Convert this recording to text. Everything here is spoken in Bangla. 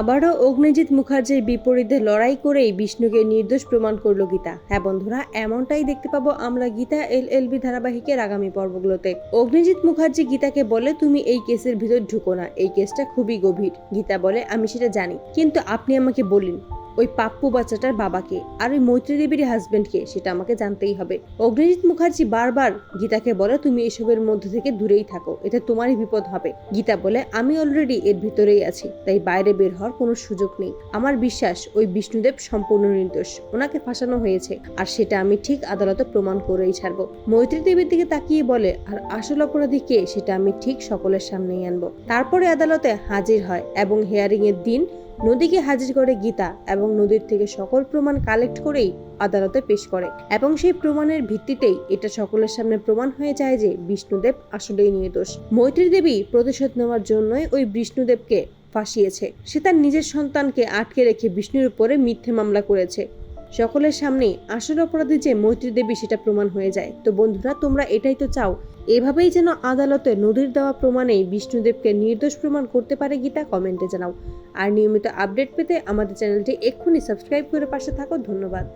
আবারও অগ্নিজিৎ মুখার্জির বিপরীতে লড়াই করেই বিষ্ণুকে নির্দোষ প্রমাণ করল গীতা। হ্যাঁ বন্ধুরা, এমনটাই দেখতে পাবো আমরা গীতা এল এল বি ধারাবাহিকের আগামী পর্বগুলোতে। অগ্নিজিৎ মুখার্জি গীতাকে বলে, তুমি এই কেসের ভিতর ঢুকো না, এই কেসটা খুবই গভীর। গীতা বলে, আমি সেটা জানি, কিন্তু আপনি আমাকে বলিন। ওই পাপ্পু বাচ্চাটার বাবাকে আর ওই মৈত্রী দেবীর হাজবেন্ডকে, সেটা আমাকে জানতেই হবে। অগ্নিজিৎ মুখার্জি বারবার গীতাকে বলে, তুমি এসবের মধ্যে থেকে দূরেই থাকো, এতে তোমারই বিপদ হবে। গীতা বলে, আমি অলরেডি এর ভিতরেই আছি, তাই বাইরে বের হওয়ার কোনো সুযোগ নেই। আমার বিশ্বাস, ওই বিষ্ণুদেব সম্পূর্ণ নির্দোষ, ওনাকে ফাঁসানো হয়েছে, আর সেটা আমি ঠিক আদালতে প্রমাণ করেই ছাড়বো। মৈত্রী দেবীর দিকে তাকিয়ে বলে, আর আসল অপরাধী কে, সেটা আমি ঠিক সকলের সামনেই আনব। তারপরে আদালতে হাজির হয় এবং হেয়ারিং এর দিন নদীকে হাজির করে গীতা এবং নদীর থেকে সকল প্রমাণ কালেক্ট করেই আদালতে পেশ করে। এবং সেই প্রমাণের ভিত্তিতেই এটা সকলের সামনে প্রমাণ হয়ে যায় যে বিষ্ণুদেব আসলেই নির্দোষ। মৈত্রী দেবী প্রতিশোধ নেওয়ার জন্যই ওই বিষ্ণুদেবকে ফাঁসিয়েছে। সে তার নিজের সন্তানকে আটকে রেখে বিষ্ণুর উপরে মিথ্যে মামলা করেছে। সকলের সামনে আসল অপরাধী যে মৈত্রী দেবী সেটা প্রমাণ হয়ে যায়। তো বন্ধুরা, তোমরা এটাই তো চাও, এভাবেই যেন আদালতে নদীর দেওয়া প্রমাণেই বিষ্ণুদেবকে নির্দোষ প্রমাণ করতে পারে গীতা কমেন্টে জানাও। আর নিয়মিত আপডেট পেতে আমাদের চ্যানেলটি এক্ষুনি সাবস্ক্রাইব করে পাশে থাকো, ধন্যবাদ।